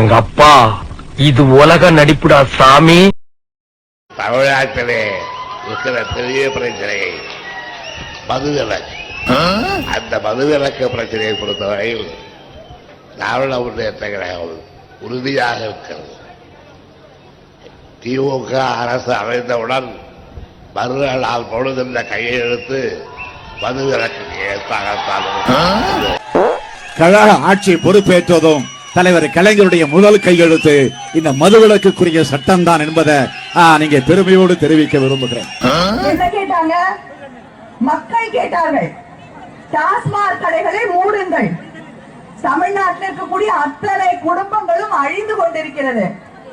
அடங்கப்பா. இது உலக நடிப்புடா சாமி. தமிழ்நாட்டிலே இருக்கிற பெரிய பிரச்சனை மதுவிலக்கு. அந்த மதுவிலக்கு பிரச்சனையை பொறுத்தவரையில் திராவிட முன்னேற்ற கழகம் உறுதியாக இருக்கிறது. திமுக அரசு அமைந்தவுடன் மறுநாள் நாள் பொழுதுள்ள கையெழுத்து மதுவிலக்கு ஏற்பாகத்தான். கழக ஆட்சி பொறுப்பேற்றதும் தலைவர் கலைஞருடைய முதல் கையெழுத்து இந்த மதுவிலக்குரிய சட்டம் தான் என்பதை நீங்க பெருமையோடு தெரிவிக்க விரும்புகிறேன். என்ன கேட்டாங்க? மக்கள் கேட்டார்கள். டாஸ்மாக் கடைகளை மூடுங்கள். தமிழ்நாட்டில் இருக்கக்கூடிய அத்தனை குடும்பங்களும் அழிந்து கொண்டிருக்கிறது.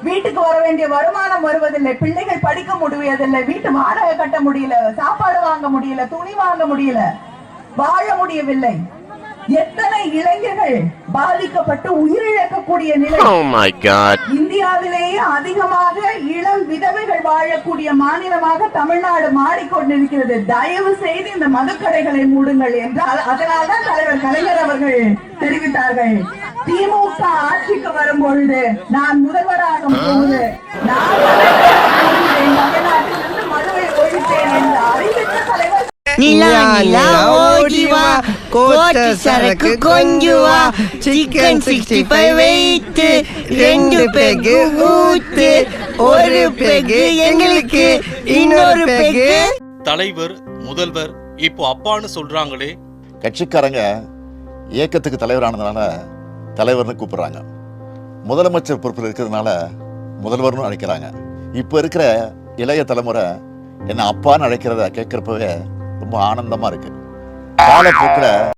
வீட்டுக்கு வர வேண்டிய வருமானம் வருவதில்லை பிள்ளைகள் படிக்க முடியவில்லை வீட்டு வாடகை கட்ட முடியல சாப்பாடு வாங்க முடியல துணி வாங்க முடியல வாழ முடியவில்லை. எத்தனை இளைஞர்கள் பாதிக்கப்பட்டு உயிரிழக்கக்கூடிய நிலை இந்தியாவிலேயே அதிகமாக இளம் விதவைகள் வாழக்கூடிய மாநிலமாக தமிழ்நாடு மாறிக்கொண்டிருக்கிறது தயவு செய்து இந்த மதுக்கடைகளை மூடுங்கள் என்றால் அதனால்தான் தலைவர் கலைஞர் அவர்கள் தெரிவித்தார்கள் திமுக ஆட்சிக்கு வரும் பொழுது நான் முதல்வராகும் போது நான் நிலா நிலா கோட்டை சரக்கு கொஞ்சு வா சிக்கன் சிக்ஸ்டி ஃபைவ் வைத்து ரெண்டு பெகு ஊத்து ஒரு பெகு எங்களுக்கு இன்னொரு பெகு தலைவர் முதல்வர் இப்போ அப்பான்னு சொல்றாங்களே. கட்சிக்காரங்க இயக்கத்துக்கு தலைவரானதுனால தலைவர்னு கூப்பிடுறாங்க. முதலமைச்சர் பொறுப்பில் இருக்கிறதுனால முதல்வர்னு அழைக்கிறாங்க. இப்போ இருக்கிற இளைய தலைமுறை என்ன அப்பான்னு அழைக்கிறத கேட்குறப்பவே ரொம்ப ஆனந்தமா இருக்கு. காலப்போக்கில்